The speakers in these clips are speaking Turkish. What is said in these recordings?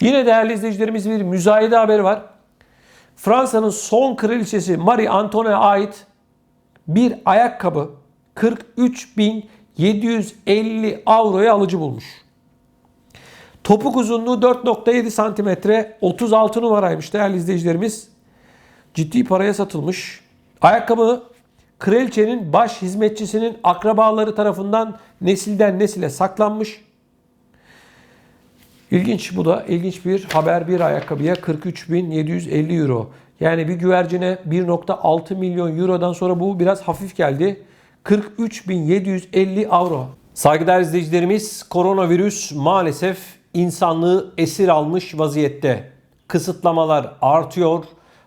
Yine değerli izleyicilerimiz bir müzayede haberi var. Fransa'nın son kraliçesi Marie Antoine'ye ait bir ayakkabı 43.750 avroya alıcı bulmuş. Topuk uzunluğu 4.7 santimetre 36 numaraymış değerli izleyicilerimiz. Ciddi paraya satılmış. Ayakkabı kraliçenin baş hizmetçisinin akrabaları tarafından nesilden nesile saklanmış. İlginç bu da ilginç bir haber bir ayakkabıya 43.750 euro. Yani bir güvercine 1.6 milyon eurodan sonra bu biraz hafif geldi. 43.750 avro. Saygıdeğer izleyicilerimiz koronavirüs maalesef insanlığı esir almış vaziyette. Kısıtlamalar artıyor.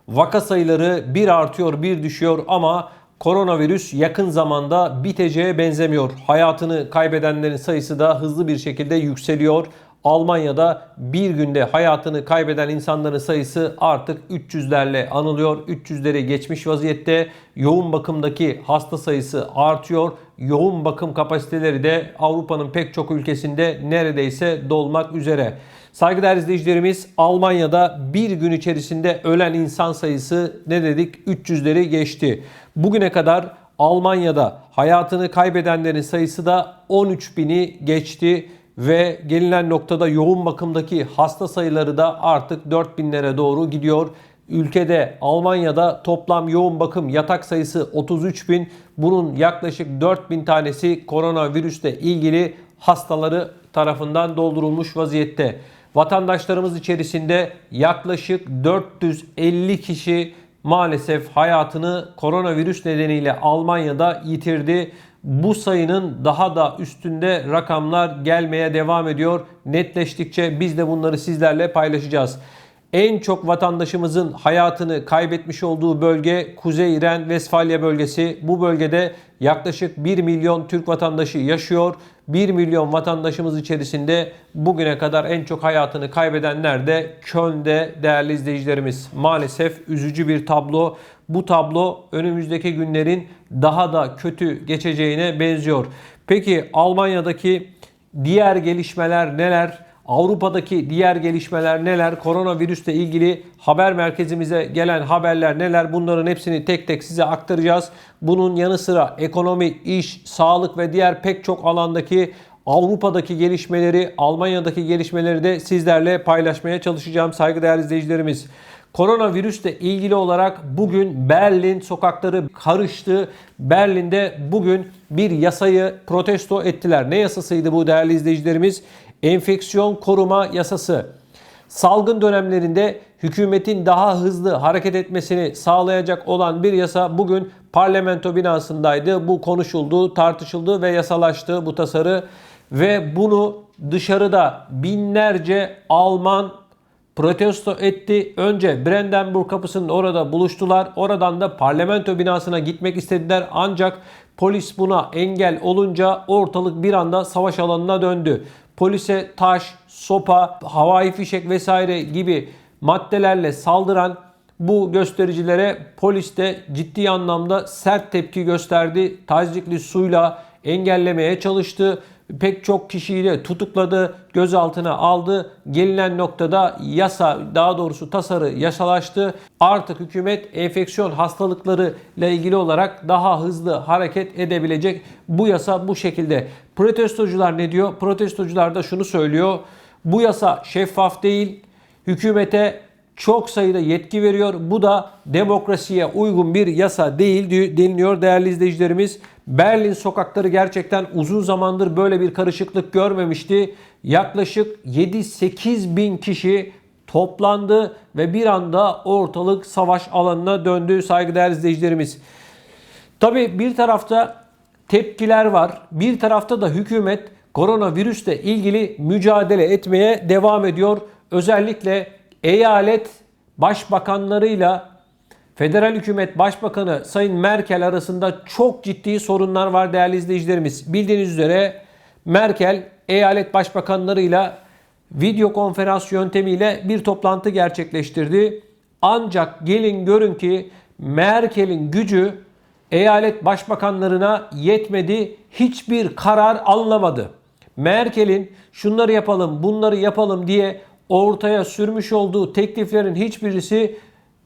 Vaka sayıları bir artıyor bir düşüyor ama koronavirüs yakın zamanda biteceğe benzemiyor. Hayatını kaybedenlerin sayısı da hızlı bir şekilde yükseliyor. Almanya'da bir günde hayatını kaybeden insanların sayısı artık 300'lerle anılıyor. 300'leri geçmiş vaziyette. Yoğun bakımdaki hasta sayısı artıyor. Yoğun bakım kapasiteleri de Avrupa'nın pek çok ülkesinde neredeyse dolmak üzere. Saygıdeğer izleyicilerimiz Almanya'da bir gün içerisinde ölen insan sayısı ne dedik 300'leri geçti. Bugüne kadar Almanya'da hayatını kaybedenlerin sayısı da 13 bini geçti ve gelinen noktada yoğun bakımdaki hasta sayıları da artık 4000'lere doğru gidiyor. Ülkede Almanya'da toplam yoğun bakım yatak sayısı 33 bin. Bunun yaklaşık 4000 tanesi koronavirüsle ilgili hastaları tarafından doldurulmuş vaziyette. Vatandaşlarımız içerisinde yaklaşık 450 kişi maalesef hayatını koronavirüs nedeniyle Almanya'da yitirdi. Bu sayının daha da üstünde rakamlar gelmeye devam ediyor. Netleştikçe biz de bunları sizlerle paylaşacağız. En çok vatandaşımızın hayatını kaybetmiş olduğu bölge Kuzey Ren Vesfalya bölgesi. Bu bölgede yaklaşık 1 milyon Türk vatandaşı yaşıyor. 1 milyon vatandaşımız içerisinde bugüne kadar en çok hayatını kaybedenler de Köln'de değerli izleyicilerimiz. Maalesef üzücü bir tablo. Bu tablo önümüzdeki günlerin daha da kötü geçeceğine benziyor. Peki Almanya'daki diğer gelişmeler neler? Avrupa'daki diğer gelişmeler neler? Koronavirüsle ilgili haber merkezimize gelen haberler neler? Bunların hepsini tek tek size aktaracağız. Bunun yanı sıra ekonomi, iş, sağlık ve diğer pek çok alandaki Avrupa'daki gelişmeleri, Almanya'daki gelişmeleri de sizlerle paylaşmaya çalışacağım saygıdeğer izleyicilerimiz. Koronavirüsle ilgili olarak bugün Berlin sokakları karıştı. Berlin'de bugün bir yasayı protesto ettiler. Ne yasasıydı bu değerli izleyicilerimiz? Enfeksiyon koruma yasası. Salgın dönemlerinde hükümetin daha hızlı hareket etmesini sağlayacak olan bir yasa bugün parlamento binasındaydı. Bu konuşuldu, tartışıldı ve yasalaştı bu tasarı ve bunu dışarıda binlerce Alman protesto etti. Önce Brandenburg kapısının orada buluştular. Oradan da parlamento binasına gitmek istediler. Ancak polis buna engel olunca ortalık bir anda savaş alanına döndü. Polise taş, sopa, havai fişek vesaire gibi maddelerle saldıran bu göstericilere polis de ciddi anlamda sert tepki gösterdi. Tazikli suyla engellemeye çalıştı pek çok kişiyi de tutukladı, gözaltına aldı. Gelinen noktada yasa, daha doğrusu tasarı yasalaştı. Artık hükümet enfeksiyon hastalıkları ile ilgili olarak daha hızlı hareket edebilecek. Bu yasa bu şekilde. Protestocular ne diyor? Protestocular da şunu söylüyor. Bu yasa şeffaf değil. Hükümete çok sayıda yetki veriyor. Bu da demokrasiye uygun bir yasa değil deniliyor değerli izleyicilerimiz. Berlin sokakları gerçekten uzun zamandır böyle bir karışıklık görmemişti. Yaklaşık 7-8 bin kişi toplandı ve bir anda ortalık savaş alanına döndü saygıdeğer izleyicilerimiz. Tabi bir tarafta tepkiler var. Bir tarafta da hükümet koronavirüsle ilgili mücadele etmeye devam ediyor. Özellikle eyalet başbakanlarıyla Federal hükümet başbakanı Sayın Merkel arasında çok ciddi sorunlar var değerli izleyicilerimiz. Bildiğiniz üzere Merkel eyalet başbakanlarıyla video konferans yöntemiyle bir toplantı gerçekleştirdi. Ancak gelin görün ki Merkel'in gücü eyalet başbakanlarına yetmedi. Hiçbir karar alınamadı. Merkel'in şunları yapalım, bunları yapalım diye ortaya sürmüş olduğu tekliflerin hiçbirisi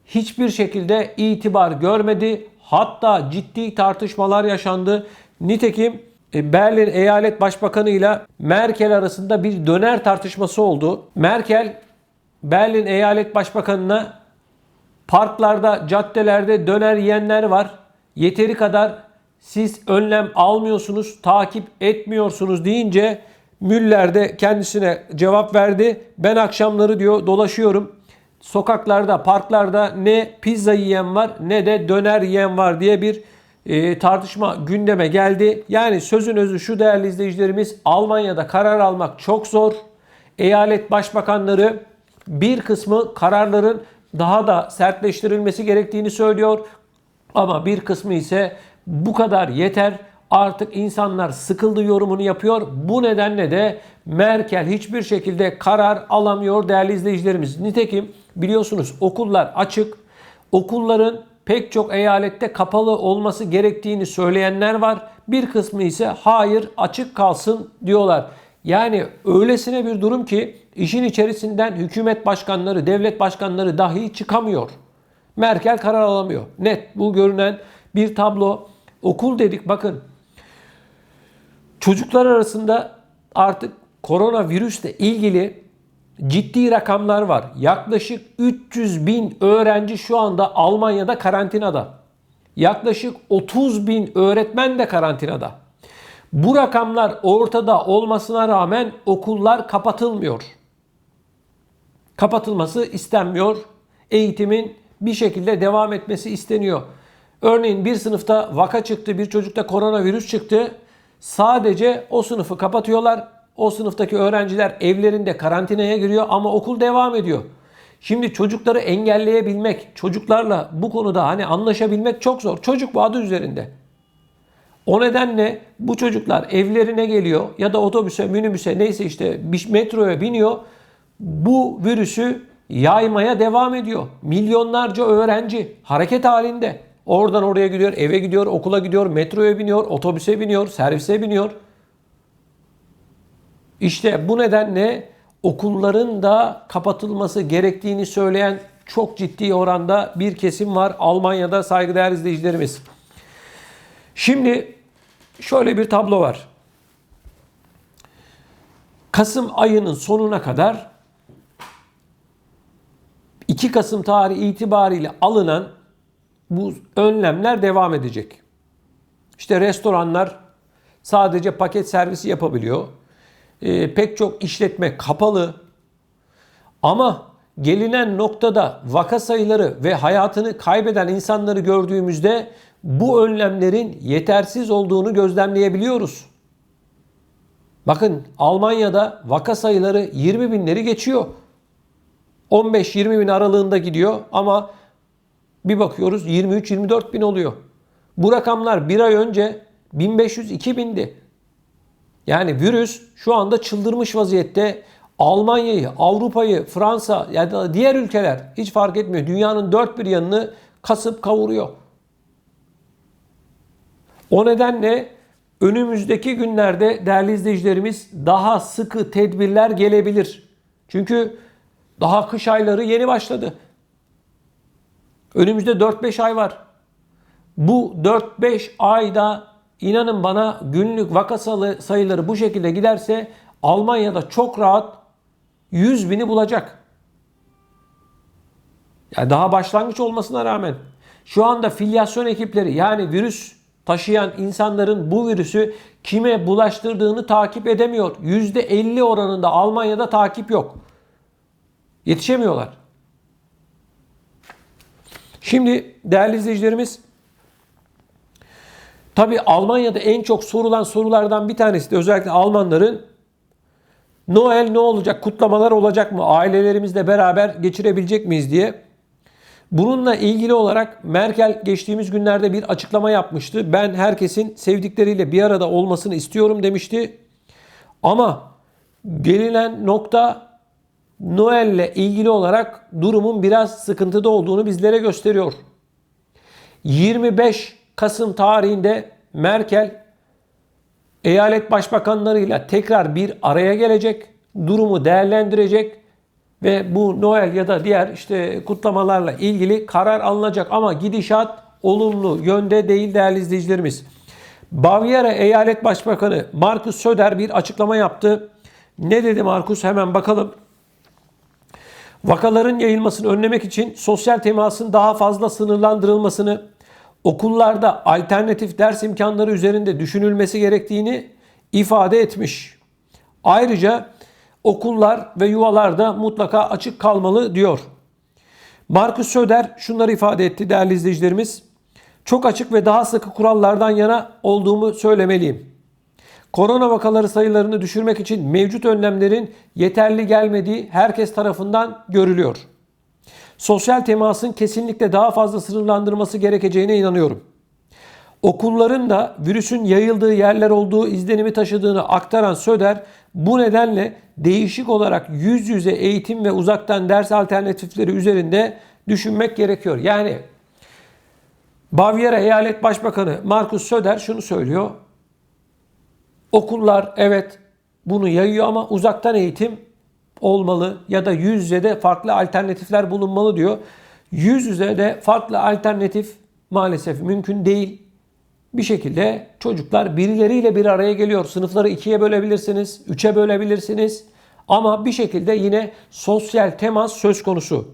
hiçbir şekilde itibar görmedi. Hatta ciddi tartışmalar yaşandı. Nitekim e, Berlin Eyalet Başbakanı ile Merkel arasında bir döner tartışması oldu. Merkel Berlin Eyalet Başbakanı'na parklarda, caddelerde döner yiyenler var. Yeteri kadar siz önlem almıyorsunuz, takip etmiyorsunuz deyince Müller de kendisine cevap verdi. Ben akşamları diyor dolaşıyorum. Sokaklarda, parklarda ne pizza yiyen var ne de döner yiyen var diye bir e, tartışma gündeme geldi. Yani sözün özü şu değerli izleyicilerimiz Almanya'da karar almak çok zor. Eyalet başbakanları bir kısmı kararların daha da sertleştirilmesi gerektiğini söylüyor. Ama bir kısmı ise bu kadar yeter artık insanlar sıkıldı yorumunu yapıyor. Bu nedenle de Merkel hiçbir şekilde karar alamıyor değerli izleyicilerimiz. Nitekim biliyorsunuz okullar açık. Okulların pek çok eyalette kapalı olması gerektiğini söyleyenler var. Bir kısmı ise hayır açık kalsın diyorlar. Yani öylesine bir durum ki işin içerisinden hükümet başkanları, devlet başkanları dahi çıkamıyor. Merkel karar alamıyor. Net bu görünen bir tablo. Okul dedik bakın. Çocuklar arasında artık koronavirüsle ilgili ciddi rakamlar var. Yaklaşık 300 bin öğrenci şu anda Almanya'da karantinada. Yaklaşık 30 bin öğretmen de karantinada. Bu rakamlar ortada olmasına rağmen okullar kapatılmıyor. Kapatılması istenmiyor. Eğitimin bir şekilde devam etmesi isteniyor. Örneğin bir sınıfta vaka çıktı, bir çocukta koronavirüs çıktı. Sadece o sınıfı kapatıyorlar. O sınıftaki öğrenciler evlerinde karantinaya giriyor ama okul devam ediyor. Şimdi çocukları engelleyebilmek, çocuklarla bu konuda hani anlaşabilmek çok zor. Çocuk bu adı üzerinde. O nedenle bu çocuklar evlerine geliyor ya da otobüse, minibüse neyse işte bir metroya biniyor. Bu virüsü yaymaya devam ediyor. Milyonlarca öğrenci hareket halinde. Oradan oraya gidiyor, eve gidiyor, okula gidiyor, metroya biniyor, otobüse biniyor, servise biniyor. İşte bu nedenle okulların da kapatılması gerektiğini söyleyen çok ciddi oranda bir kesim var Almanya'da saygıdeğer izleyicilerimiz. Şimdi şöyle bir tablo var. Kasım ayının sonuna kadar 2 Kasım tarihi itibariyle alınan bu önlemler devam edecek. İşte restoranlar sadece paket servisi yapabiliyor. E, pek çok işletme kapalı. Ama gelinen noktada vaka sayıları ve hayatını kaybeden insanları gördüğümüzde bu önlemlerin yetersiz olduğunu gözlemleyebiliyoruz. Bakın Almanya'da vaka sayıları 20 binleri geçiyor. 15-20 bin aralığında gidiyor ama bir bakıyoruz 23-24 bin oluyor. Bu rakamlar bir ay önce 1500-2000'di. Yani virüs şu anda çıldırmış vaziyette. Almanya'yı, Avrupa'yı, Fransa ya da diğer ülkeler hiç fark etmiyor. Dünyanın dört bir yanını kasıp kavuruyor. O nedenle önümüzdeki günlerde değerli izleyicilerimiz daha sıkı tedbirler gelebilir. Çünkü daha kış ayları yeni başladı. Önümüzde 4-5 ay var. Bu 4-5 ayda inanın bana günlük vaka sayıları bu şekilde giderse Almanya'da çok rahat 100 bini bulacak. Yani daha başlangıç olmasına rağmen şu anda filyasyon ekipleri yani virüs taşıyan insanların bu virüsü kime bulaştırdığını takip edemiyor. %50 oranında Almanya'da takip yok. Yetişemiyorlar. Şimdi değerli izleyicilerimiz tabi Almanya'da en çok sorulan sorulardan bir tanesi de özellikle Almanların Noel ne olacak? Kutlamalar olacak mı? Ailelerimizle beraber geçirebilecek miyiz diye. Bununla ilgili olarak Merkel geçtiğimiz günlerde bir açıklama yapmıştı. Ben herkesin sevdikleriyle bir arada olmasını istiyorum demişti. Ama gelinen nokta Noel ile ilgili olarak durumun biraz sıkıntıda olduğunu bizlere gösteriyor. 25 Kasım tarihinde Merkel eyalet başbakanlarıyla tekrar bir araya gelecek, durumu değerlendirecek ve bu Noel ya da diğer işte kutlamalarla ilgili karar alınacak ama gidişat olumlu yönde değil değerli izleyicilerimiz. Bavyera Eyalet Başbakanı Markus Söder bir açıklama yaptı. Ne dedi Markus? Hemen bakalım. Vakaların yayılmasını önlemek için sosyal temasın daha fazla sınırlandırılmasını, okullarda alternatif ders imkanları üzerinde düşünülmesi gerektiğini ifade etmiş. Ayrıca okullar ve yuvalarda mutlaka açık kalmalı diyor. Markus Söder şunları ifade etti değerli izleyicilerimiz. Çok açık ve daha sıkı kurallardan yana olduğumu söylemeliyim. Korona vakaları sayılarını düşürmek için mevcut önlemlerin yeterli gelmediği herkes tarafından görülüyor. Sosyal temasın kesinlikle daha fazla sınırlandırması gerekeceğine inanıyorum. Okulların da virüsün yayıldığı yerler olduğu izlenimi taşıdığını aktaran Söder bu nedenle değişik olarak yüz yüze eğitim ve uzaktan ders alternatifleri üzerinde düşünmek gerekiyor. Yani Bavyera Eyalet Başbakanı Markus Söder şunu söylüyor. Okullar evet bunu yayıyor ama uzaktan eğitim olmalı ya da yüz yüze de farklı alternatifler bulunmalı diyor. Yüz yüze de farklı alternatif maalesef mümkün değil. Bir şekilde çocuklar birileriyle bir araya geliyor. Sınıfları ikiye bölebilirsiniz, üçe bölebilirsiniz. Ama bir şekilde yine sosyal temas söz konusu.